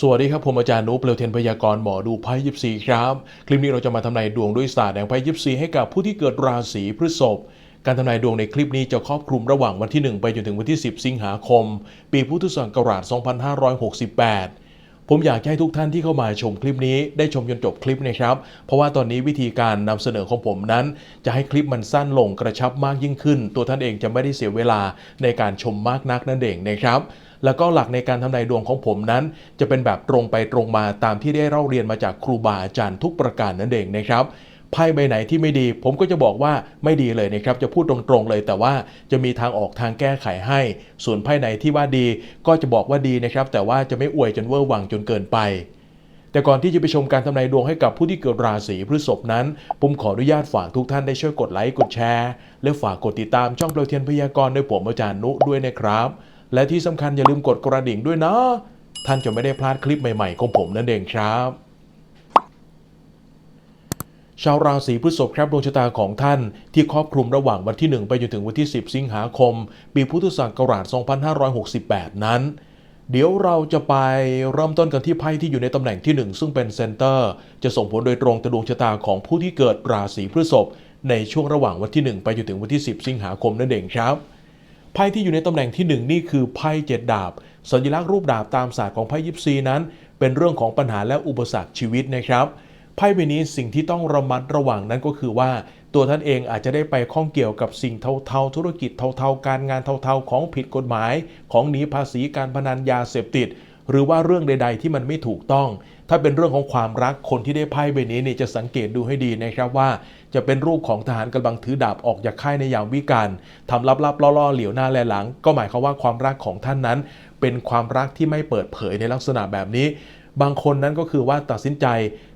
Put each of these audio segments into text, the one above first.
สวัสดีครับ ผมอาจารย์นุเปลวเทนพยากรณ์หมอดูไพ่ยิปซีครับ คลิปนี้เราจะมาทำนายดวงด้วยศาสตร์แห่งไพ่ยิปซีให้กับผู้ที่เกิดราศีพฤษภการทำนายดวงในคลิปนี้จะครอบคลุมระหว่างวันที่ 1 ไปจนถึงวันที่ 10 สิงหาคม ปีพุทธศักราช 2568 ผมอยากให้ทุกท่านที่เข้ามาชมคลิปนี้ได้ชมจนจบคลิปนะครับ เพราะว่าตอนนี้วิธีการนำเสนอของผมนั้น จะให้คลิปมันสั้นลงกระชับมากยิ่งขึ้น ตัวท่านเองจะไม่ได้เสียเวลาในการชมมากนักนั่นเองนะครับ แล้วก็หลักในการทำนายดวงของผมนั้น จะเป็นแบบตรงไปตรงมาตามที่ได้เล่าเรียนมาจากครูบาอาจารย์ทุกประการนั่นเองนะครับไพ่ใบไหนที่ไม่ดี ผมก็จะบอกว่าไม่ดีเลยนะครับ จะพูดตรงๆเลย แต่ว่าจะมีทางออกทางแก้ไขให้ ส่วนไพ่ไหนที่ว่าดี ก็จะบอกว่าดีนะครับ แต่ว่าจะไม่อวยจนเวอร์วังจนเกินไป แต่ก่อนที่จะไปชมการทำนายดวงให้กับผู้ที่เกิดราศีพฤษภนั้น ผมขออนุญาตฝากทุกท่านได้ช่วยกดไลค์กดแชร์ และฝากกดติดตามช่องเปลวเทียนพยากรณ์โดยผมอาจารย์นุด้วยนะครับ และที่สำคัญอย่าลืมกดกระดิ่งด้วยนะ ท่านจะไม่ได้พลาดคลิปใหม่ๆของผมนั่นเองครับชาวราศีพฤษภครับดวงชะตาของท่านที่ครอบคลุมระหว่างวันที่ 1 ไปจนถึงวันที่ 10 สิงหาคม ปีพุทธศักราช 2568 นั้น เดี๋ยวเราจะไปเริ่มต้นกันที่ไพ่ที่อยู่ในตำแหน่งที่ 1 ซึ่งเป็นเซนเตอร์ จะส่งผลโดยตรงต่อดวงชะตาของผู้ที่เกิดราศีพฤษภในช่วงระหว่างวันที่ 1 ไปจนถึงวันที่ 10 สิงหาคมนั่นเองครับ ไพ่ที่อยู่ในตำแหน่งที่ 1 นี่คือไพ่เจ็ดดาบ สัญลักษณ์รูปดาบตามศาสตร์ของไพ่ยิปซีนั้น เป็นเรื่องของปัญหาและอุปสรรคชีวิตนะครับไพ่ใบนี้สิ่งที่ต้องระมัดระวังนั้นก็คือว่า ตัวท่านเองอาจจะได้ไปข้องเกี่ยวกับสิ่งเทาๆธุรกิจเทาๆ การงานเทาๆ ของผิดกฎหมาย ของหนีภาษีการพนันยาเสพติด หรือว่าเรื่องใด ๆ ที่มันไม่ถูกต้อง ถ้าเป็นเรื่องของความรักคนที่ได้ไพ่ใบนี้เนี่ยจะสังเกตดูให้ดีนะครับว่า จะเป็นรูปของทหารกำลังถือดาบออกจากค่ายในยามวิกาลทำลับๆล่อๆเหลียวหน้าแลหลัง ก็หมายความว่าความรักของท่านนั้น เป็นความรักที่ไม่เปิดเผยในลักษณะแบบนี้บางคนนั้นก็คือว่าตัดสินใจ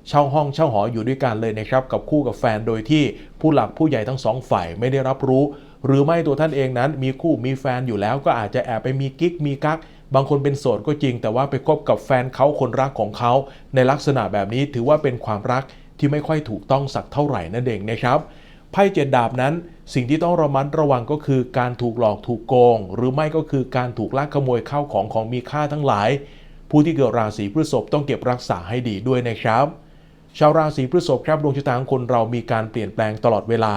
เช่าห้องเช่าหออยู่ด้วยกันเลยนะครับกับคู่กับแฟนโดยที่ผู้หลักผู้ใหญ่ทั้งสองฝ่ายไม่ได้รับรู้ หรือไม่ตัวท่านเองนั้นมีคู่มีแฟนอยู่แล้วก็อาจจะแอบไปมีกิ๊กมีกัก บางคนเป็นโสดก็จริง แต่ว่าไปคบกับแฟนเขาคนรักของเขา ในลักษณะแบบนี้ถือว่าเป็นความรักที่ไม่ค่อยถูกต้องสักเท่าไหร่นั่นเองนะครับไพ่เจ็ดดาบนั้น สิ่งที่ต้องระมัดระวังก็คือการถูกหลอกถูกโกง หรือไม่ก็คือการถูกลักขโมยข้าวของของมีค่าทั้งหลาย ผู้ที่เกิดราศีพฤษภต้องเก็บรักษาให้ดีด้วยนะครับ ชาวราศีพฤษภครับดวงชะตาของคนเรามีการเปลี่ยนแปลงตลอดเวลา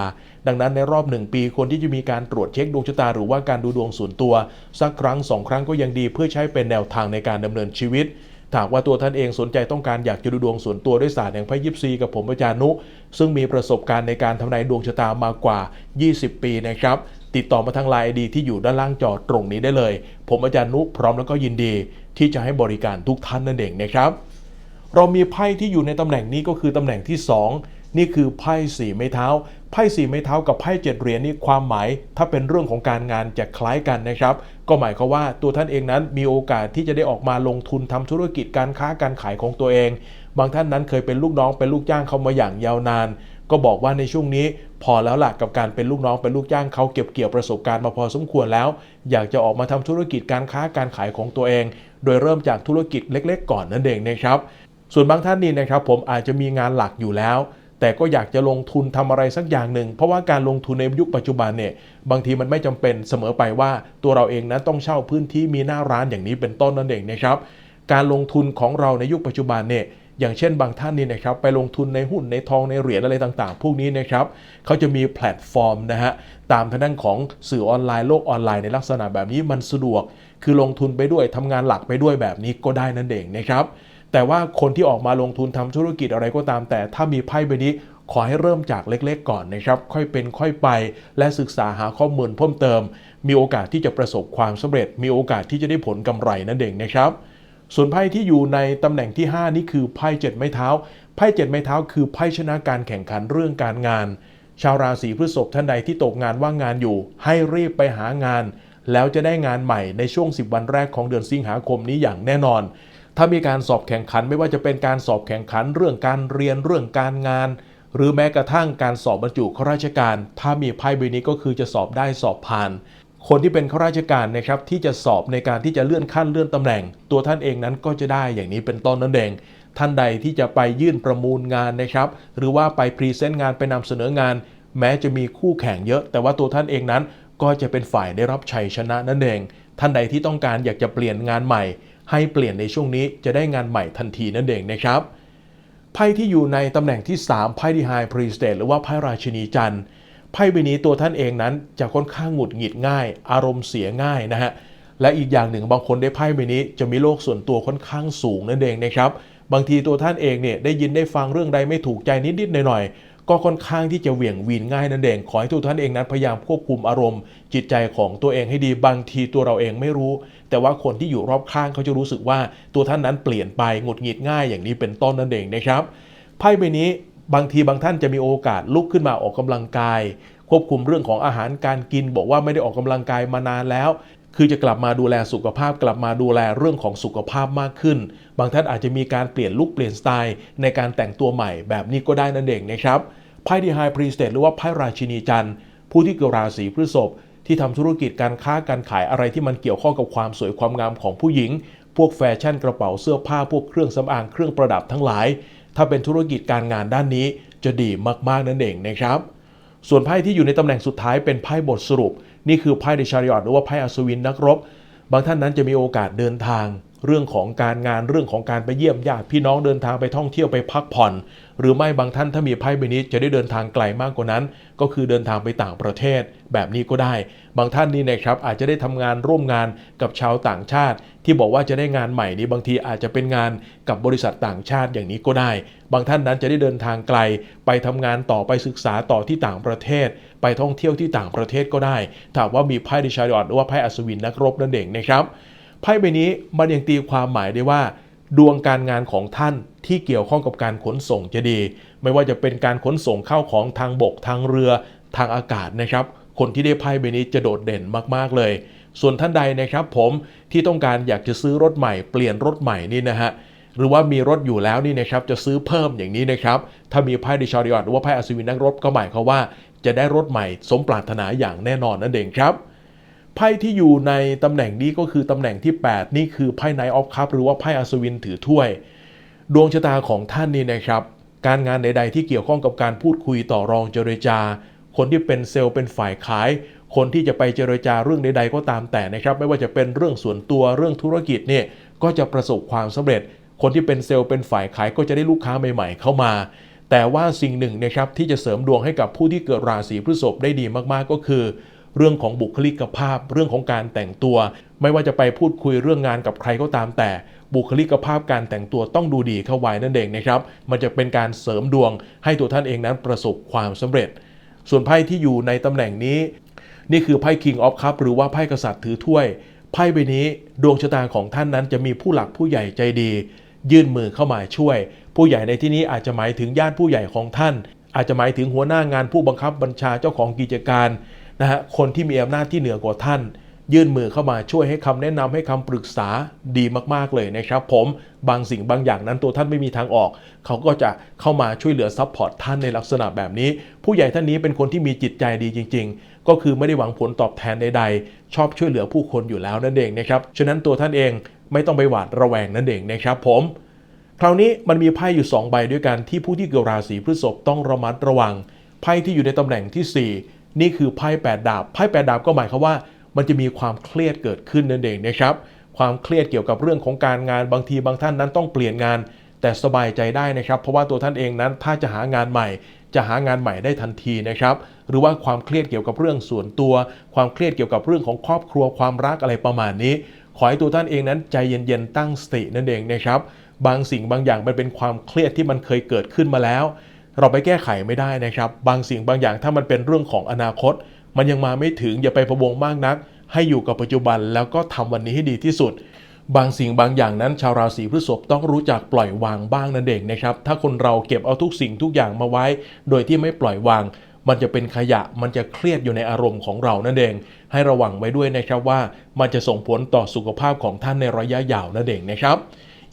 ดังนั้นในรอบหนึ่งปีคนที่จะมีการตรวจเช็คดวงชะตาหรือว่าการดูดวงส่วนตัว สักครั้งสองครั้งก็ยังดีเพื่อใช้เป็นแนวทางในการดำเนินชีวิตหากว่าตัวท่านเองสนใจต้องการอยากจะดูดวงส่วนตัวด้วยศาสตร์แห่งไพ่ยิปซีกับผมอาจารย์นุ ซึ่งมีประสบการณ์ในการทำนายดวงชะตามากกว่า 20 ปีนะครับ ติดต่อมาทางไลน์ดีที่อยู่ด้านล่างจอตรงนี้ได้เลย ผมอาจารย์นุพร้อมแล้วก็ยินดี ที่จะให้บริการทุกท่านนั่นเองนะครับ เรามีไพ่ที่อยู่ในตำแหน่งนี้ก็คือตำแหน่งที่ 2 นี่คือไพ่สี่ไม้เท้า ไพ่สี่ไม้เท้ากับไพ่เจ็ดเหรียญนี่ความหมาย ถ้าเป็นเรื่องของการงานจะคล้ายกันนะครับ ก็หมายความว่าตัวท่านเองนั้นมีโอกาสที่จะได้ออกมาลงทุนทำธุรกิจการค้าการขายของตัวเอง บางท่านนั้นเคยเป็นลูกน้องเป็นลูกจ้างเขามาอย่างยาวนาน ก็บอกว่าในช่วงนี้พอแล้วล่ะกับการเป็นลูกน้องเป็นลูกจ้างเขาเก็บเกี่ยวประสบการณ์มาพอสมควรแล้ว อยากจะออกมาทำธุรกิจการค้าการขายของตัวเอง โดยเริ่มจากธุรกิจเล็ก ๆ ก่อนนั่นเองนะครับ ส่วนบางท่านนี่นะครับผมอาจจะมีงานหลักอยู่แล้ว แต่ก็อยากจะลงทุนทำอะไรสักอย่างหนึ่ง เพราะว่าการลงทุนในยุคปัจจุบันเนี่ยบางทีมันไม่จำเป็นเสมอไปว่าตัวเราเองนั้นต้องเช่าพื้นที่มีหน้าร้านอย่างนี้เป็นต้นนั่นเองนะครับการลงทุนของเราในยุคปัจจุบันเนี่ยอย่างเช่นบางท่านนี่นะครับไปลงทุนในหุ้นในทองในเหรียญอะไรต่างๆ พวกนี้นะครับเขาจะมีแพลตฟอร์มนะฮะตามทางด้านของสื่อออนไลน์โลกออนไลน์ในลักษณะแบบนี้มันสะดวก คือลงทุนไปด้วยทำงานหลักไปด้วยแบบนี้ก็ได้นั่นเองนะครับ แต่ว่าคนที่ออกมาลงทุนทำธุรกิจอะไรก็ตาม แต่ถ้ามีไพ่ใบนี้ขอให้เริ่มจากเล็กๆ ก่อนนะครับ ค่อยเป็นค่อยไป และศึกษาหาข้อมูลเพิ่มเติม มีโอกาสที่จะประสบความสำเร็จ มีโอกาสที่จะได้ผลกำไรนั่นเองนะครับ ส่วนไพ่ที่อยู่ในตำแหน่งที่ 5 นี่คือไพ่เจ็ดไม้เท้า ไพ่เจ็ดไม้เท้าคือไพ่ชนะการแข่งขันเรื่องการงาน ชาวราศีพฤษภท่านใดที่ตกงานว่างงานอยู่ ให้รีบไปหางาน แล้วจะได้งานใหม่ในช่วง 10 วันแรกของเดือนสิงหาคมนี้อย่างแน่นอน ถ้ามีการสอบแข่งขันไม่ว่าจะเป็นการสอบแข่งขันเรื่องการเรียนเรื่องการงาน หรือแม้กระทั่งการสอบบรรจุข้าราชการ ถ้ามีไพ่ใบนี้ก็คือจะสอบได้สอบผ่าน คนที่เป็นข้าราชการนะครับที่จะสอบในการที่จะเลื่อนขั้นเลื่อนตำแหน่ง ตัวท่านเองนั้นก็จะได้อย่างนี้เป็นต้นนั่นเองท่านใดที่จะไปยื่นประมูลงานนะครับ หรือว่าไปพรีเซนต์งานไปนำเสนองาน แม้จะมีคู่แข่งเยอะ แต่ว่าตัวท่านเองนั้น ก็จะเป็นฝ่ายได้รับชัยชนะนั่นเอง ท่านใดที่ต้องการอยากจะเปลี่ยนงานใหม่ ให้เปลี่ยนในช่วงนี้จะได้งานใหม่ทันทีนั่นเองนะครับไพ่ที่อยู่ในตำแหน่งที่ 3ไพ่ดีไฮพรีสเตทหรือว่าไพ่ราชินีจันทร์ไพ่ใบนี้ตัวท่านเองนั้นจะค่อนข้างหงุดหงิดง่าย อารมณ์เสียง่ายนะฮะและอีกอย่างหนึ่งบางคนได้ไพ่ใบนี้จะมีโลกส่วนตัวค่อนข้างสูงนั่นเองนะครับบางทีตัวท่านเองเนี่ยได้ยินได้ฟังเรื่องใดไม่ถูกใจนิดๆหน่อยๆ ก็ค่อนข้างที่จะเหวี่ยงวีนง่ายนั่นเอง ขอให้ตัวท่านเองนั้นพยายามควบคุมอารมณ์ จิตใจของตัวเองให้ดีบางทีตัวเราเองไม่รู้ แต่ว่าคนที่อยู่รอบข้างเขาจะรู้สึกว่าตัวท่านนั้นเปลี่ยนไปหงุดหงิดง่ายอย่างนี้เป็นต้นนั่นเองนะครับไพ่ใบนี้บางทีบางท่านจะมีโอกาสลุกขึ้นมาออกกำลังกาย ควบคุมเรื่องของอาหารการกิน บอกว่าไม่ได้ออกกำลังกายมานานแล้ว คือจะกลับมาดูแลสุขภาพ กลับมาดูแลเรื่องของสุขภาพมากขึ้น บางท่านอาจจะมีการเปลี่ยนลุคเปลี่ยนสไตล์ในการแต่งตัวใหม่แบบนี้ก็ได้นั่นเองนะครับไพ่ดีไฮพรีสเตทหรือว่าไพ่ราชินีจันทร์ผู้ที่เกิดราศีพฤษภที่ทำธุรกิจการค้าการขายอะไรที่มันเกี่ยวข้องกับความสวยความงามของผู้หญิง พวกแฟชั่นกระเป๋าเสื้อผ้าพวกเครื่องสำอางเครื่องประดับทั้งหลาย ถ้าเป็นธุรกิจการงานด้านนี้จะดีมากๆนั่นเองนะครับ ส่วนไพ่ที่อยู่ในตำแหน่งสุดท้ายเป็นไพ่บทสรุป นี่คือไพ่เดชาริออตหรือว่าไพ่อัศวินนักรบ บางท่านนั้นจะมีโอกาสเดินทาง เรื่องของการงานเรื่องของการไปเยี่ยมญาติพี่น้องเดินทางไปท่องเที่ยวไปพักผ่อน หรือไม่บางท่านถ้ามีไพ่ใบนี้จะได้เดินทางไกลมากกว่านั้น ก็คือเดินทางไปต่างประเทศ แบบนี้ก็ได้ บางท่านนี่นะครับอาจจะได้ทำงานร่วมงานกับชาวต่างชาติ ที่บอกว่าจะได้งานใหม่นี้บางทีอาจจะเป็นงานกับบริษัทต่างชาติอย่างนี้ก็ได้ บางท่านนั้นจะได้เดินทางไกล ไปทำงานต่อไปศึกษาต่อที่ต่างประเทศ ไปท่องเที่ยวที่ต่างประเทศก็ได้ถามว่ามีไพ่ดิชาริออตหรือว่าไพ่อัศวินนักรบนั่นเองนะครับ ไพ่ใบนี้มันยังตีความหมายได้ว่า ดวงการงานของท่านที่เกี่ยวข้องกับการขนส่งจะดี ไม่ว่าจะเป็นการขนส่งเข้าของทางบกทางเรือทางอากาศนะครับ คนที่ได้ไพ่ใบนี้จะโดดเด่นมากๆเลย ส่วนท่านใดนะครับผมที่ต้องการอยากจะซื้อรถใหม่เปลี่ยนรถใหม่นี่นะฮะหรือว่ามีรถอยู่แล้วนี่นะครับจะซื้อเพิ่มอย่างนี้นะครับถ้ามีไพ่ดิชาริออตหรือว่าไพ่อัศวินนักรบก็หมายความว่าจะได้รถใหม่สมปรารถนาอย่างแน่นอนนั่นเองครับ ไพ่ที่อยู่ในตำแหน่งนี้ก็คือตำแหน่งที่ 8 นี่คือไพ่ไนออฟคัพหรือว่าไพ่อัศวินถือถ้วย ดวงชะตาของท่านนี่นะครับ การงานใดๆที่เกี่ยวข้องกับการพูดคุยต่อรองเจรจา คนที่เป็นเซลล์เป็นฝ่ายขาย คนที่จะไปเจรจาเรื่องใด ๆ ก็ตามแต่นะครับ ไม่ว่าจะเป็นเรื่องส่วนตัวเรื่องธุรกิจเนี่ยก็จะประสบความสำเร็จ คนที่เป็นเซลล์เป็นฝ่ายขายก็จะได้ลูกค้าใหม่ ๆ เข้ามา แต่ว่าสิ่งหนึ่งนะครับที่จะเสริมดวงให้กับผู้ที่เกิดราศีพฤษภได้ดีมากๆก็คือ เรื่องของบุคลิกภาพ เรื่องของการแต่งตัว ไม่ว่าจะไปพูดคุยเรื่องงานกับใครก็ตามแต่ บุคลิกภาพการแต่งตัวต้องดูดีเข้าไว้นั่นเองนะครับ มันจะเป็นการเสริมดวง ให้ตัวท่านเองนั้นประสบความสำเร็จ ส่วนไพ่ที่อยู่ในตำแหน่งนี้ นี่คือไพ่ King of Cup หรือว่าไพ่กษัตริย์ถือถ้วยไพ่ใบนี้ดวงชะตาของท่านนั้นจะมีผู้หลักผู้ใหญ่ใจดี ยื่นมือเข้ามาช่วย ผู้ใหญ่ในที่นี้อาจจะหมายถึงญาติผู้ใหญ่ของท่าน อาจจะหมายถึงหัวหน้างานผู้บังคับบัญชาเจ้าของกิจการ นะฮะคนที่มีอำนาจที่เหนือกว่าท่าน ยื่นมือเข้ามาช่วยให้คำแนะนำให้คำปรึกษาดีมากๆเลยนะครับ ผมบางสิ่งบางอย่างนั้นตัวท่านไม่มีทางออก เขาก็จะเข้ามาช่วยเหลือซัพพอร์ตท่านในลักษณะแบบนี้ ผู้ใหญ่ท่านนี้เป็นคนที่มีจิตใจดีจริง ๆ ก็คือไม่ได้หวังผลตอบแทนใดๆ ชอบช่วยเหลือผู้คนอยู่แล้วนั่นเองนะครับฉะนั้นตัวท่านเองไม่ต้องไปหวาดระแวงนั่นเองนะครับผมคราวนี้มันมีไพ่อยู่ 2 ใบด้วยกันที่ผู้ที่เกิดราศีพฤษภต้องระมัดระวัง ไพ่ที่อยู่ในตำแหน่งที่ 4 นี่คือไพ่8ดาบไพ่8ดาบก็หมายความว่า มันจะมีความเครียดเกิดขึ้นนั่นเองนะครับความเครียดเกี่ยวกับเรื่องของการงานบางทีบางท่านนั้นต้องเปลี่ยนงาน แต่สบายใจได้นะครับ เพราะว่าตัวท่านเองนั้นถ้าจะหางานใหม่ จะหางานใหม่ได้ทันทีนะครับหรือว่าความเครียดเกี่ยวกับเรื่องส่วนตัว ความเครียดเกี่ยวกับเรื่องของครอบครัวความรักอะไรประมาณนี้ ขอให้ตัวท่านเองนั้นใจเย็นๆตั้งสตินั่นเองนะครับบางสิ่งบางอย่างมันเป็นความเครียดที่มันเคยเกิดขึ้นมาแล้ว เราไปแก้ไขไม่ได้นะครับ บางสิ่งบางอย่างถ้ามันเป็นเรื่องของอนาคต มันยังมาไม่ถึงอย่าไปพะวงมากนัก ให้อยู่กับปัจจุบันแล้วก็ทำวันนี้ให้ดีที่สุด บางสิ่งบางอย่างนั้น ชาวราศีพฤษภต้องรู้จักปล่อยวางบ้างนั่นเองนะครับ ถ้าคนเราเก็บเอาทุกสิ่งทุกอย่างมาไว้ โดยที่ไม่ปล่อยวาง มันจะเป็นขยะมันจะเครียดอยู่ในอารมณ์ของเรานั่นเอง ให้ระวังไว้ด้วยนะครับว่า มันจะส่งผลต่อสุขภาพของท่านในระยะยาวนั่นเองนะครับ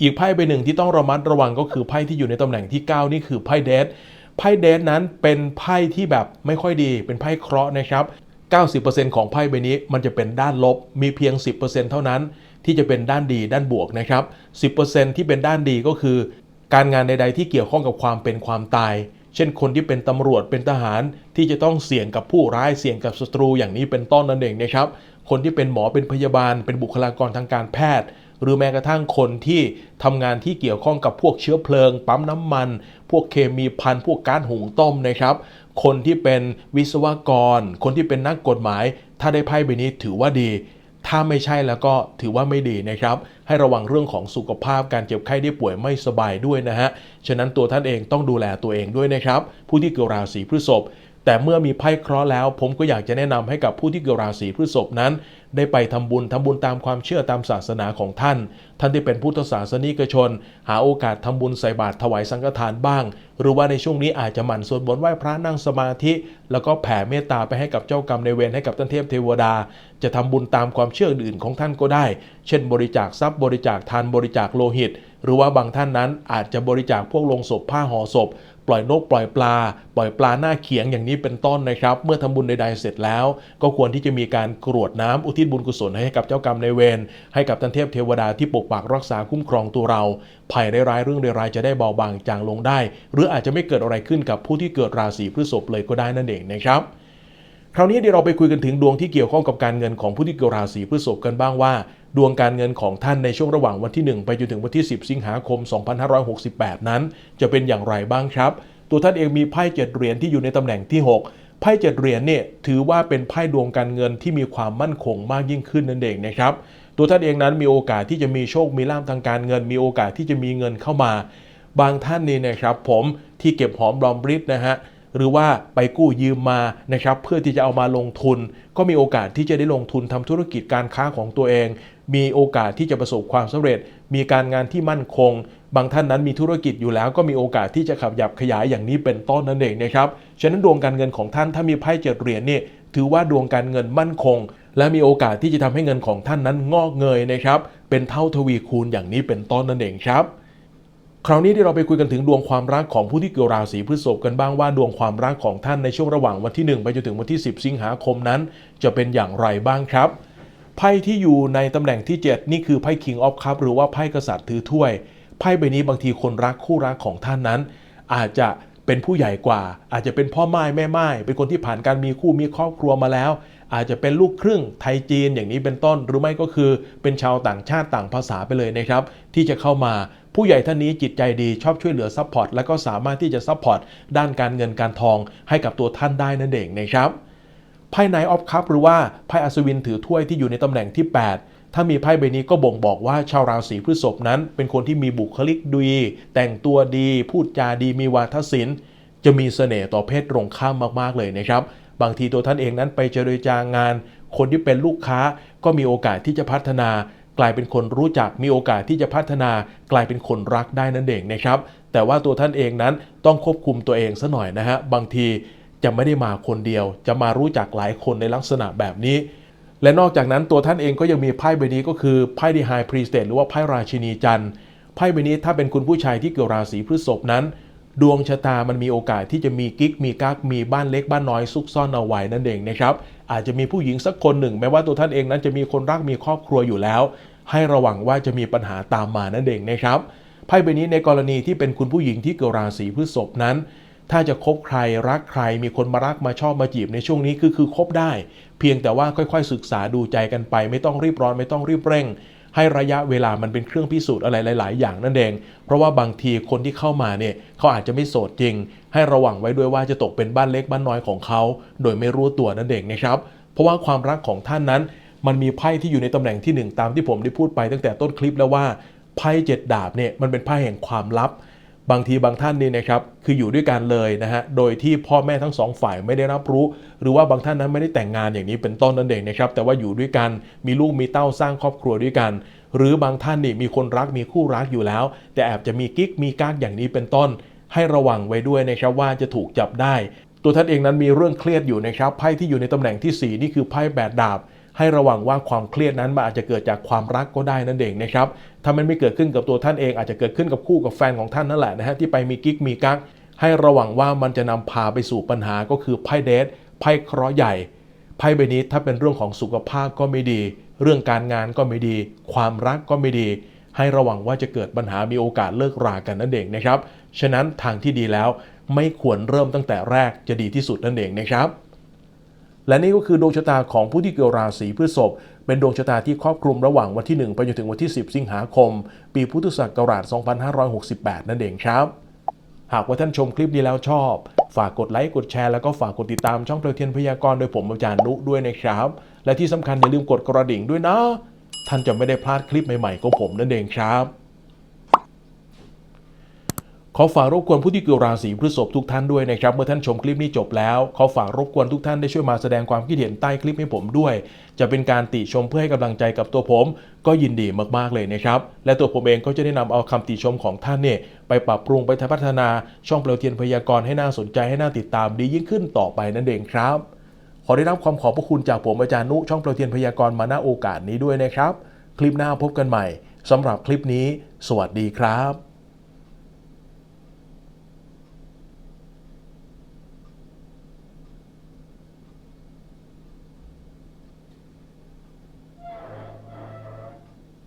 อีกไพ่ใบหนึ่งที่ต้องระมัดระวังก็คือไพ่ที่อยู่ในตำแหน่งที่ 9 นี่คือไพ่เดสไพ่เดสนั้นเป็นไพ่ที่แบบไม่ค่อยดี เป็นไพ่เคราะห์นะครับ90%ของไพ่ใบนี้มันจะเป็นด้านลบ มีเพียง 10%เท่านั้น ที่จะเป็นด้านดีด้านบวกนะครับ 10%ที่เป็นด้านดีก็คือ การงานใด ๆ ที่เกี่ยวข้องกับความเป็นความตาย เช่นคนที่เป็นตำรวจเป็นทหารที่จะต้องเสี่ยงกับผู้ร้ายเสี่ยงกับศัตรูอย่างนี้เป็นต้นนั่นเองนะครับ คนที่เป็นหมอเป็นพยาบาล เป็นบุคลากรทางการแพทย์ หรือแม้กระทั่งคนที่ทำงานที่เกี่ยวข้องกับพวกเชื้อเพลิง ปั๊มน้ำมัน พวกเคมีพันพวกกาซหุงต้มนะครับ คนที่เป็นวิศวกร คนที่เป็นนักกฎหมาย ถ้าได้ไพ่ใบนี้ถือว่าดี ถ้าไม่ใช่แล้วก็ถือว่าไม่ดีนะครับ ให้ระวังเรื่องของสุขภาพการเจ็บไข้ได้ป่วยไม่สบายด้วยนะฮะฉะนั้นตัวท่านเองต้องดูแลตัวเองด้วยนะครับ ผู้ที่เกิดราศีพฤษภแต่เมื่อมีไพ่เคราะห์แล้ว ผมก็อยากจะแนะนำให้กับผู้ที่เกิดราศีพฤษภนั้น ได้ไปทำบุญทำบุญตามความเชื่อตามศาสนาของท่าน ท่านที่เป็นพุทธศาสนิกชน หาโอกาสทำบุญใส่บาตรถวายสังฆทานบ้าง หรือว่าในช่วงนี้อาจจะหมั่นสวดมนต์ไหว้พระนั่งสมาธิ แล้วก็แผ่เมตตาไปให้กับเจ้ากรรมในเวรให้กับท่านเทพเทวดา จะทำบุญตามความเชื่ออื่นของท่านก็ได้ เช่น บริจาคทรัพย์บริจาคทานบริจาคโลหิต หรือว่าบางท่านนั้นอาจจะบริจาคพวกลงศพผ้าห่อศพ ปล่อยนกปล่อยปลา ปล่อยปลาหน้าเขียงอย่างนี้เป็นต้นนะครับ เมื่อทำบุญใดๆเสร็จแล้ว ก็ควรที่จะมีการกรวดน้ำอุทิศบุญกุศลให้กับเจ้ากรรมในเวรให้กับท่านเทพเทวดาที่ปกปักรักษาคุ้มครองตัวเราภัยร้ายเรื่องร้ายๆจะได้เบาบางจางลงได้ หรืออาจจะไม่เกิดอะไรขึ้นกับผู้ที่เกิดราศีพฤษภเลยก็ได้นั่นเองนะครับคราวนี้เดี๋ยวเราไปคุยกันถึงดวงที่เกี่ยวข้องกับการเงินของผู้ที่เกิดราศีพฤษภกันบ้างว่า ดวงการเงินของท่านในช่วงระหว่างวันที่ 1 ไปจนถึงวันที่ 10 สิงหาคม 2568 นั้น จะเป็นอย่างไรบ้างครับ ตัวท่านเองมีไพ่เจ็ดเหรียญที่อยู่ในตำแหน่งที่ 6 ไพ่เจ็ดเหรียญเนี่ยถือว่าเป็นไพ่ดวงการเงินที่มีความมั่นคงมากยิ่งขึ้นนั่นเองนะครับ ตัวท่านเองนั้นมีโอกาสที่จะมีโชคมีลาภทางการเงิน มีโอกาสที่จะมีเงินเข้ามา บางท่านนี่นะครับผมที่เก็บหอมรอมริบนะฮะ หรือว่าไปกู้ยืมมานะครับเพื่อที่จะเอามาลงทุน ก็มีโอกาสที่จะได้ลงทุนทำธุรกิจการค้าของตัวเอง มีโอกาสที่จะประสบความสำเร็จ มีการงานที่มั่นคง บางท่านนั้นมีธุรกิจอยู่แล้ว ก็มีโอกาสที่จะขับยับขยายอย่างนี้เป็นต้นนั่นเองนะครับฉะนั้นดวงการเงินของท่านถ้ามีไพ่เจ็ดเหรียญนี่ถือว่าดวงการเงินมั่นคง และมีโอกาสที่จะทำให้เงินของท่านนั้นงอกเงยนะครับเป็นเท่าทวีคูณอย่างนี้เป็นต้นนั่นเองครับ คราวนี้ที่เราไปคุยกันถึงดวงความรักของผู้ที่เกิดราศีพฤษภกันบ้างว่าดวงความรักของท่านในช่วงระหว่างวันที่ 1 ไปจนถึงวันที่ 10 สิงหาคมนั้น จะเป็นอย่างไรบ้างครับไพ่ที่อยู่ในตำแหน่งที่ 7 นี่คือไพ่ King of Cup หรือว่าไพ่กษัตริย์ถือถ้วยไพ่ใบนี้บางทีคนรักคู่รักของท่านนั้น อาจจะเป็นผู้ใหญ่กว่า อาจจะเป็นพ่อไม้แม่ไม้เป็นคนที่ผ่านการมีคู่มีครอบครัวมาแล้ว อาจจะเป็นลูกครึ่งไทยจีนอย่างนี้เป็นต้น หรือไม่ก็คือเป็นชาวต่างชาติต่างภาษาไปเลยนะครับ ที่จะเข้ามา ผู้ใหญ่ท่านนี้จิตใจดีชอบช่วยเหลือซัพพอร์ตและก็สามารถที่จะซัพพอร์ตด้านการเงินการทองให้กับตัวท่านได้นั่นเองนะครับไพ่ไนออฟคัพหรือว่าไพ่อัศวินถือถ้วยที่อยู่ในตำแหน่งที่ 8 ถ้ามีไพ่ใบนี้ก็บ่งบอกว่าชาวราศีพฤษภนั้น เป็นคนที่มีบุคลิกดี แต่งตัวดี พูดจาดีมีวาทศิลป์ จะมีเสน่ห์ต่อเพศตรงข้ามมากๆเลยนะครับ บางทีตัวท่านเองนั้นไปเจรจางาน คนที่เป็นลูกค้าก็มีโอกาสที่จะพัฒนา กลายเป็นคนรู้จักมีโอกาสที่จะพัฒนากลายเป็นคนรักได้นั่นเองนะครับ แต่ว่าตัวท่านเองนั้นต้องควบคุมตัวเองซะหน่อยนะฮะบางทีจะไม่ได้มาคนเดียว จะมารู้จักหลายคนในลักษณะแบบนี้ และนอกจากนั้นตัวท่านเองก็ยังมีไพ่ใบนี้ก็คือไพ่ดีไฮพรีสเตทหรือว่าไพ่ราชินีจันทร์ไพ่ใบนี้ถ้าเป็นคุณผู้ชายที่เกิดราศีพฤษภนั้น ดวงชะตามันมีโอกาสที่จะมีกิ๊กมีกักมีบ้านเล็กบ้านน้อยซุกซ่อนเอาไว้นั่นเองนะครับอาจจะมีผู้หญิงสักคนหนึ่ง แม้ว่าตัวท่านเองนั้นจะมีคนรักมีครอบครัวอยู่แล้ว ให้ระวังว่าจะมีปัญหาตามมานั่นเองนะครับไพ่ใบนี้ในกรณีที่เป็นคุณผู้หญิงที่เกิดราศีพฤษภนั้น ถ้าจะคบใครรักใครมีคนมารักมาชอบมาจีบในช่วงนี้คือคือคบได้ เพียงแต่ว่าค่อยๆ ศึกษาดูใจกันไป ไม่ต้องรีบร้อนไม่ต้องรีบเร่ง ให้ระยะเวลามันเป็นเครื่องพิสูจน์อะไรหลาย ๆ อย่างนั่นเอง เพราะว่าบางทีคนที่เข้ามาเนี่ยเขาอาจจะไม่โสดจริง ให้ระวังไว้ด้วยว่าจะตกเป็นบ้านเล็กบ้านน้อยของเขา โดยไม่รู้ตัวนั่นเองนะครับ เพราะว่าความรักของท่านนั้น มันมีไพ่ที่อยู่ในตำแหน่งที่หนึ่งตามที่ผมได้พูดไปตั้งแต่ต้นคลิปแล้วว่าไพ่เจ็ดดาบเนี่ยมันเป็นไพ่แห่งความลับ บางทีบางท่านนี่นะครับคืออยู่ด้วยกันเลยนะฮะโดยที่พ่อแม่ทั้งสองฝ่ายไม่ได้รับรู้ หรือว่าบางท่านนั้นไม่ได้แต่งงานอย่างนี้เป็นต้นนั่นเองนะครับแต่ว่าอยู่ด้วยกันมีลูกมีเต้าสร้างครอบครัวด้วยกัน หรือบางท่านนี่มีคนรักมีคู่รักอยู่แล้ว แต่แอบจะมีกิ๊กมีก้างอย่างนี้เป็นต้น ให้ระวังไว้ด้วยนะครับว่าจะถูกจับได้ ตัวท่านเองนั้นมีเรื่องเครียดอยู่นะครับไพ่ที่อยู่ในตำแหน่งทีสี่4 นี่คือไพ่แปดดาบ ให้ระวังว่าความเครียดนั้นมันอาจจะเกิดจากความรักก็ได้นั่นเองนะครับถ้ามันไม่เกิดขึ้นกับตัวท่านเองอาจจะเกิดขึ้นกับคู่กับแฟนของท่านนั่นแหละนะฮะที่ไปมีกิ๊กมีกั๊กให้ระวังว่ามันจะนำพาไปสู่ปัญหาก็คือไพ่เดทไพ่เคราะห์ใหญ่ไพ่ใบนี้ถ้าเป็นเรื่องของสุขภาพก็ไม่ดี เรื่องการงานก็ไม่ดี ความรักก็ไม่ดี ให้ระวังว่าจะเกิดปัญหามีโอกาสเลิกรากันนั่นเองนะครับฉะนั้นทางที่ดีแล้วไม่ควรเริ่มตั้งแต่แรกจะดีที่สุดนั่นเองนะครับ และนี่ก็คือดวงชะตาของผู้ที่เกิดราศีพฤษภเป็นดวงชะตาที่ครอบคลุมระหว่างวันที่ 1 ไปจนถึงวันที่ 10 สิงหาคม ปีพุทธศักราช 2568 นั่นเองครับ หากว่าท่านชมคลิปนี้แล้วชอบ ฝากกดไลค์ กดแชร์ แล้วก็ฝากกดติดตามช่องเปลวเทียนพยากรณ์โดยผมอาจารย์นุด้วยนะครับ และที่สำคัญอย่าลืมกดกระดิ่งด้วยนะ ท่านจะไม่ได้พลาดคลิปใหม่ๆของผมนั่นเองครับ ขอฝากรบกวนผู้ที่เกิดราศีพฤษภทุกท่านด้วยนะครับ เมื่อท่านชมคลิปนี้จบแล้ว ขอฝากรบกวนทุกท่านได้ช่วยมาแสดงความคิดเห็นใต้คลิปให้ผมด้วย จะเป็นการติชมเพื่อให้กำลังใจกับตัวผม ก็ยินดีมากๆเลยนะครับ และตัวผมเองก็จะได้นำเอาคำติชมของท่านเนี่ยไปปรับปรุงไปพัฒนาช่องเปลวเทียนพยากรณ์ให้น่าสนใจให้น่าติดตามดียิ่งขึ้นต่อไปนั่นเองครับ ขอได้รับความขอบพระคุณจากผมอาจารย์นุช่องเปลวเทียนพยากรณ์มาณโอกาสนี้ด้วยนะครับ คลิปหน้าพบกันใหม่สำหรับคลิปนี้ สวัสดีครับ